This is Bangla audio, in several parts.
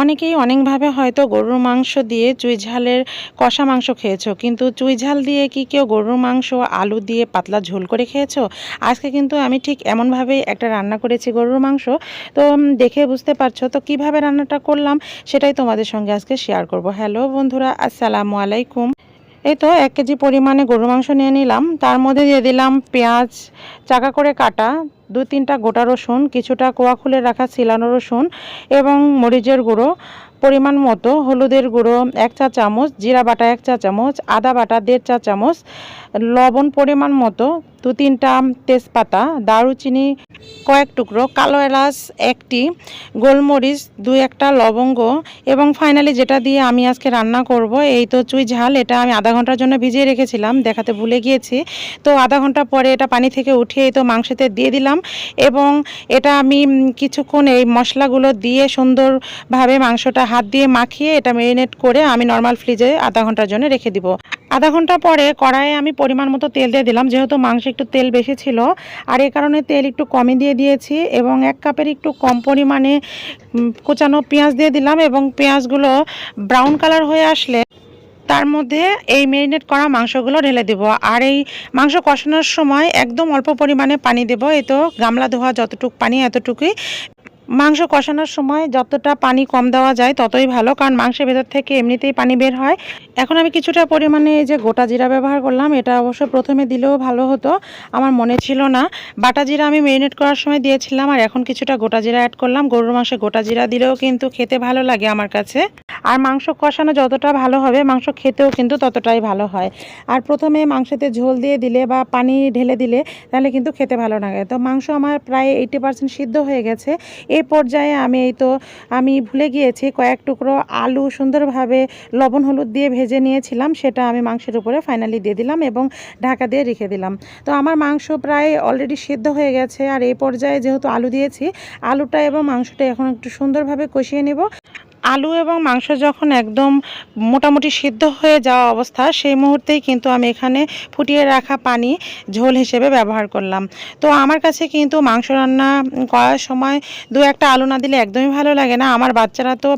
অনেকেই অনেকভাবে হয়তো গরুর মাংস দিয়ে চুই ঝালের কষা মাংস খেয়েছো, কিন্তু চুই ঝাল দিয়ে কি কেউ গরুর মাংস আলু দিয়ে পাতলা ঝোল করে খেয়েছো? আজকে কিন্তু আমি ঠিক এমনভাবেই একটা রান্না করেছি গরুর মাংস। তো দেখে বুঝতে পারছ তো কীভাবে রান্নাটা করলাম, সেটাই তোমাদের সঙ্গে আজকে শেয়ার করব। হ্যালো বন্ধুরা, আসসালামু আলাইকুম। এই তো এক কেজি পরিমাণে গরুর মাংস নিয়ে নিলাম। তার মধ্যে দিয়ে দিলাম পেঁয়াজ, চাকা করে কাটা, দু তিনটা গোটা রসুন, কিছুটা কোয়া খুলে রাখা ছিলানো রসুন এবং মরিচের গুঁড়ো। পরিমাণ মতো হলুদের গুঁড়ো, এক চা চামচ, জিরা বাটা এক চা চামচ, আদা বাটা দেড় চা চামচ, লবণ পরিমাণ মতো দু তিনটা তেজপাতা, দারুচিনি, কয়েক টুকরো, কালো এলাচ একটি, গোলমরিচ দু একটা লবঙ্গ এবং ফাইনালি যেটা দিয়ে আমি আজকে রান্না করব, এই তো চুই ঝাল, এটা আমি আধা ঘণ্টার জন্য ভিজিয়ে রেখেছিলাম, দেখাতে ভুলে গিয়েছি। তো আধা ঘণ্টা পরে এটা পানি থেকে উঠিয়ে তো মাংসতে দিয়ে দিলাম এবং এটা আমি কিছুক্ষণ এই মশলাগুলো দিয়ে সুন্দরভাবে মাংসটা হাত দিয়ে মাখিয়ে এটা মেরিনেট করে আমি নর্মাল ফ্রিজে আধা ঘণ্টার জন্য রেখে দিব। আধা ঘণ্টা পরে কড়াইয়ে আমি পরিমাণ মতো তেল দিয়ে দিলাম, যেহেতু মাংস একটু তেল বেশি ছিল। আর এই কারণে তেল একটু কমই দিয়ে দিয়েছি এবং এক কাপের একটু কম পরিমাণে কুচানো পেঁয়াজ দিয়ে দিলাম এবং পেঁয়াজগুলো ব্রাউন কালার হয়ে আসলে তার মধ্যে এই মেরিনেট করা মাংসগুলো ঢেলে দেব। আর এই মাংস কষানোর সময় একদম অল্প পরিমাণে পানি দেব এই তো গামলা ধোয়া যতটুকু পানি এতটুকুই মাংস কষানোর সময় যতটা পানি কম দেওয়া যায় ততই ভালো, কারণ মাংসের ভেতর থেকে এমনিতেই পানি বের হয়। এখন আমি কিছুটা পরিমাণে এই যে গোটা জিরা ব্যবহার করলাম, এটা অবশ্য প্রথমে দিলেও ভালো হতো, আমার মনে ছিল না। বাটা জিরা আমি মেরিনেট করার সময় দিয়েছিলাম, আর এখন কিছুটা গোটা জিরা অ্যাড করলাম। গরুর মাংসে গোটা জিরা দিলেও কিন্তু খেতে ভালো লাগে আমার কাছে। আর মাংস কষানো যতটা ভালো হবে, মাংস খেতেও কিন্তু ততটাই ভালো হয়। আর প্রথমে মাংসতে ঝোল দিয়ে দিলে বা পানি ঢেলে দিলে তাহলে কিন্তু খেতে ভালো লাগে। তো মাংস আমার প্রায় এইটি পার্সেন্ট সিদ্ধ হয়ে গেছে। এই পর্যায়ে আমি এই তো, আমি ভুলে গিয়েছি, কয়েক টুকরো আলু সুন্দরভাবে লবণ হলুদ দিয়ে ভেজে নিয়েছিলাম, সেটা আমি মাংসের উপরে ফাইনালি দিয়ে দিলাম এবং ঢাকা দিয়ে রেখে দিলাম। তো আমার মাংস প্রায় অলরেডি সিদ্ধ হয়ে গেছে। আর এই পর্যায়ে যেহেতু আলু দিয়েছি, আলুটা এবং মাংসটা এখন একটু সুন্দরভাবে কষিয়ে নেব। আলু এবং মাংস যখন একদম মোটামুটি সিদ্ধ হয়ে যাওয়া অবস্থা, সেই মুহূর্তেই কিন্তু আমি এখানে ফুটিয়ে রাখা পানি ঝোল হিসেবে ব্যবহার করলাম। তো আমার কাছে কিন্তু মাংস রান্না করার সময় দু একটা আলু না দিলে একদমই ভালো লাগে না। আমার বাচ্চারা তো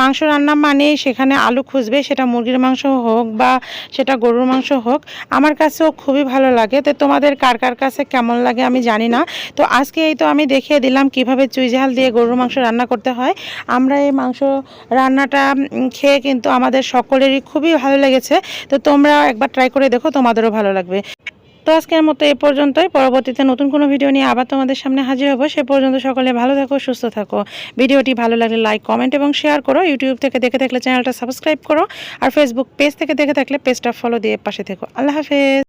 মাংস রান্না মানেই সেখানে আলু খুঁজবে, সেটা মুরগির মাংস হোক বা সেটা গরুর মাংস হোক। আমার কাছেও খুবই ভালো লাগে। তো তোমাদের কার কার কাছে কেমন লাগে আমি জানি না। তো আজকে এই তো আমি দেখিয়ে দিলাম কীভাবে চুই ঝাল দিয়ে গরুর মাংস রান্না করতে হয়। আমরা এই মাংস রান্নাটা খেয়ে কিন্তু আমাদের সকলেরই খুবই ভালো লেগেছে। তো তোমরা একবার ট্রাই করে দেখো, তোমাদেরও ভালো লাগবে। তো আজকের মতো এই পর্যন্তই। পরবর্তীতে নতুন কোনো ভিডিও নিয়ে আবার তোমাদের সামনে হাজির হব। সে পর্যন্ত সকলে ভালো থাকো, সুস্থ থাকো। ভিডিওটি ভালো লাগলে লাইক কমেন্ট এবং শেয়ার করো। ইউটিউব থেকে দেখে থাকলে চ্যানেলটা সাবস্ক্রাইব করো। আর ফেসবুক পেজ থেকে দেখে থাকলে পেজটা ফলো দিয়ে পাশে থেকো। আল্লাহ হাফেজ।